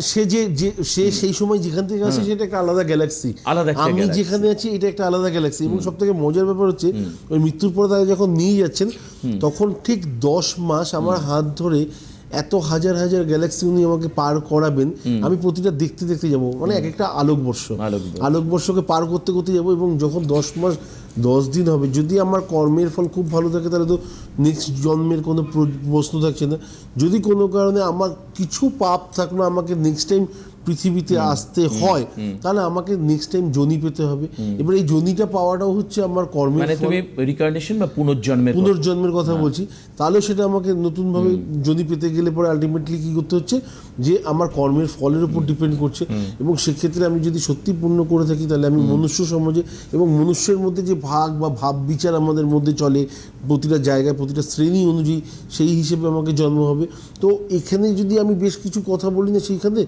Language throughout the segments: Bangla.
সে যে যে সে সেই সময় যেখান থেকে আসে সেটা একটা আলাদা গ্যালাক্সি আলাদা আমি যেখানে আছি এটা একটা আলাদা গ্যালাক্সি এবং সব থেকে মজার ব্যাপার হচ্ছে ওই মৃত্যুর পরে তারা যখন নিয়ে যাচ্ছেন তখন ঠিক দশ মাস আমার হাত ধরে এত হাজার হাজার গ্যালাক্সি উনি আমাকে পার করাবেন আমি প্রতিটা দেখতে দেখতে যাব। মানে এক একটা আলোকবর্ষ। আলোকবর্ষ। আলোকবর্ষকে পার করতে করতে যাব এবং যখন দশ মাস দশ দিন হবে যদি আমার কর্মের ফল খুব ভালো থাকে তাহলে তো নেক্সট জন্মের কোনো প্র- প্রশ্ন থাকছে না। যদি কোনো কারণে আমার কিছু পাপ থাকল আমাকে নেক্সট টাইম পৃথিবীতে আসতে হয় তাহলে আমাকে নেক্সট টাইম জনি পেতে হবে। এবার এই জনিটা পাওয়াটাও হচ্ছে আমার কর্মের মানে তুমি রিকার্নেশন বা পুনর্জন্মের পুনর্জন্মের কথা বলছি। তাহলে সেটা আমাকে নতুনভাবে যদি পেতে গেলে পরে আলটিমেটলি কি করতে হচ্ছে? যে আমার কর্মের ফলের উপর ডিপেন্ড করছে। এবং সেক্ষেত্রে আমি যদি সত্যি পূর্ণ করে থাকি তাহলে আমি মনুষ্য সমাজে এবং মনুষ্যের মধ্যে যে ভাগ বা ভাব বিচার আমাদের মধ্যে চলে প্রতিটা জায়গায় প্রতিটা শ্রেণি অনুযায়ী সেই হিসেবে আমাকে জন্ম হবে। তো এখানে যদি আমি বেশ কিছু কথা বলি না সেইখানে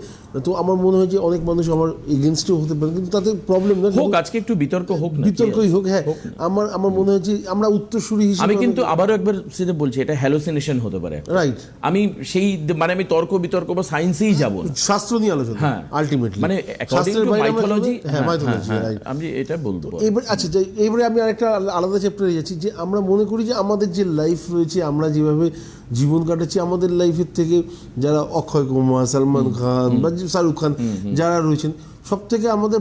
তো আমার মনে হয় যে অনেক মানুষ আমার এগেনস্টেও হতে পারে কিন্তু তাতে প্রবলেম না হোক আজকে একটু বিতর্ক হোক বিতর্কই হোক হ্যাঁ। আমার আমার মনে হয় যে আমরা উত্তরসূরি হিসেবে আমি কিন্তু আবারও একবার সেটা বলছি এটা হ্যালোসিনেশন হতে পারে। রাইট আমি সেই মানে আমি তর্ক বিতর্ক বা সায়েন্সেই যাব না। শাস্ত্র নিয়ে আলোচনা হ্যাঁ। আলটিমেটলি মানে টু মাইথোলজি হ্যাঁ মাইথোলজি রাইট আমি এটা বলতে পারি এবার আচ্ছা এবারে আমি আরেকটা আলা- আলাদা চ্যাপ্টারে যাচ্ছি যে আমরা মনে করি যে আমাদের যে লাইফ রয়েছে আমরা যেভাবে জীবন কাটাচ্ছি আমাদের লাইফের থেকে যারা অক্ষয় কুমার সালমান খান বা শাহরুখ খান যারা রয়েছেন সব থেকে আমাদের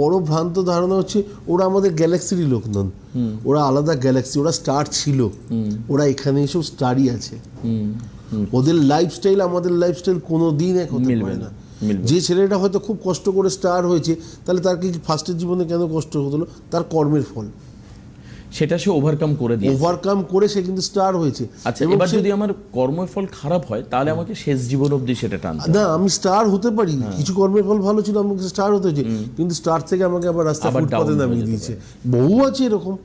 বড় ভ্রান্ত ধারণা হচ্ছে ওরা আমাদের গ্যালাক্সিরই লোক নন। ওরা আলাদা গ্যালাক্সি ওরা স্টার ছিল। ওরা এখানে এসেও স্টারই আছে। ওদের লাইফস্টাইল আমাদের লাইফস্টাইল কোনো দিন এক হতে মিলবে পারে না, না। যে ছেলেটা হয়তো খুব কষ্ট করে স্টার হয়েছে তাহলে তার কি ফার্স্টের জীবনে কেন কষ্ট হতো তার কর্মের ফল। সেটা সে ওভারকাম করে দিয়ে ওভারকাম করে সে কিন্তু স্টার হয়েছে। আচ্ছা এবার যদি আমার কর্মফল খারাপ হয় তাহলে আমাকে শেষ জীবন অবধি সেটা টানতে না আমি স্টার হতে পারি। হ্যাঁ। কিছু কর্মের ফল ভালো ছিল আমাকে স্টার হতে হয়েছে। কিন্তু স্টার থেকে আমাকে আবার রাস্তা ফুটপাতে নামিয়ে দিয়েছে। বহু আছে এরকম।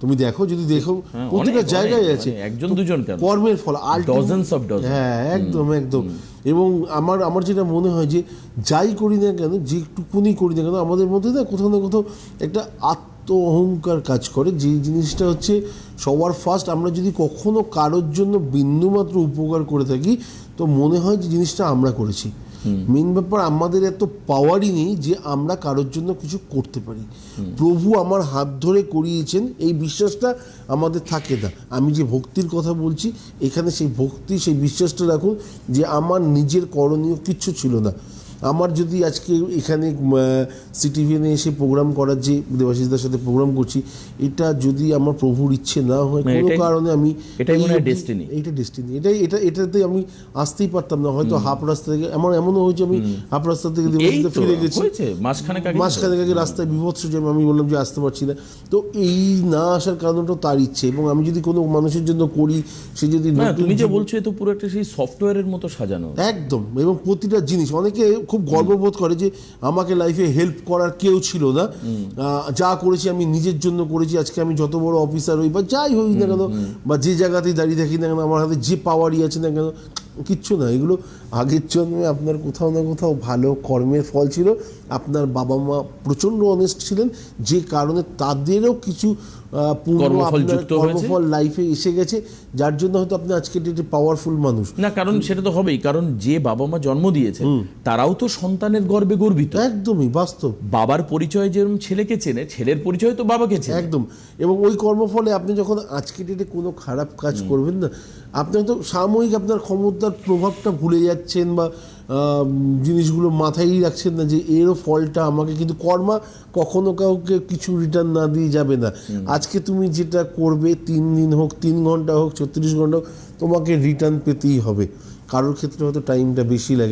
তুমি দেখো যদি দেখো হ্যাঁ, প্রতিটা জায়গায় আছে। একজন দুজন কেন? কর্মের ফল Dozens of dozens. হ্যাঁ একদম একদম। এবং আমার আমার যেটা মনে হয় যে যাই করি না কেন যেটুকুনি করি না কেন আমাদের মধ্যে না কোথাও না কোথাও একটা আত্ম অহংকার কাজ করে যে জিনিসটা হচ্ছে সবার ফার্স্ট আমরা যদি কখনো কারোর জন্য বিন্দুমাত্র উপকার করে থাকি তো মনে হয় যে জিনিসটা আমরা করেছি। মেন ব্যাপার আমাদের এত পাওয়ারই নেই যে আমরা কারোর জন্য কিছু করতে পারি। প্রভু আমার হাত ধরে করিয়েছেন এই বিশ্বাসটা আমাদের থাকে না। আমি যে ভক্তির কথা বলছি এখানে সেই ভক্তি সেই বিশ্বাসটা রাখুন যে আমার নিজের করণীয় কিচ্ছু ছিল না। আমার যদি আজকে এখানে সিটিভিএনে এসে প্রোগ্রাম করার যে দেবাশিসদার সাথে প্রোগ্রাম করছি এটা যদি আমার প্রভুর ইচ্ছে না হয় কোনো কারণে আমি এটাই মনে হয় অবধি- এইটা ডেস্টিনি এটাই এটা এটাতে আমি আসতেই পারতাম না হয়তো হাফ রাস্তা থেকে আমার এমনও হয়েছে আমি হাফ রাস্তা থেকে দেবাশিসদা ফিরে গেছি। হয়েছে মাসখানেক আগে মাঝখানে আগে রাস্তায় বিভৎস যে আমি বললাম যে আসতে পারছি না। তো এই না আসার কারণটাও তার ইচ্ছে এবং আমি যদি কোনো মানুষের জন্য করি সে যদি না তুমি যে বলছো তো পুরো একটা সেই সফটওয়্যারের মতো সাজানো। একদম এবং প্রতিটা জিনিস অনেকে খুব গর্ববোধ করে যে আমাকে লাইফে হেল্প করার কেউ ছিল না। যা করেছি আমি নিজের জন্য করেছি আজকে আমি যত বড় অফিসার হই বা যাই হই না কেন বা যে জায়গাতেই দাঁড়িয়ে থাকি না কেন আমার হাতে যে পাওয়ারই আছে না কেন কিচ্ছু না। এগুলো আগের জন্মে আপনার কোথাও না কোথাও ভালো কর্মের ফল ছিল। আপনার বাবা মা প্রচণ্ড অনেস্ট ছিলেন যে কারণে তাদেরও কিছু পূর্ণ কর্মফল আপনার কর্মফল লাইফে এসে গেছে যার জন্য হয়তো আপনি আজকে একটি পাওয়ারফুল মানুষ। না কারণ সেটা তো হবেই কারণ যে বাবা মা জন্ম দিয়েছে তারাও তো সন্তানের গর্বে গর্বিত। একদমই বাস্তব। বাবার পরিচয় যেরকম ছেলেকে চেনে ছেলের পরিচয় তো বাবাকে চেনে। একদম এবং ওই কর্মফলে আপনি যখন আজকে ডেটে কোনো খারাপ কাজ করবেন না আপনি হয়তো সাময়িক আপনার ক্ষমতার প্রভাবটা ভুলে যাচ্ছেন বা জিনিসগুলো মাথায় রাখছেন না যে এরও ফলটা আমাকে কিন্তু কর্মা কখনো কাউকে কিছু রিটার্ন না দিয়ে যাবে না। আজকে তুমি যেটা করবে তিন দিন হোক তিন ঘণ্টা হোক ছত্রিশ ঘণ্টা হোক তোমাকে রিটার্ন পেতেই হবে। কারোর ক্ষেত্রে হয়তো টাইমটা বেশি লাগে।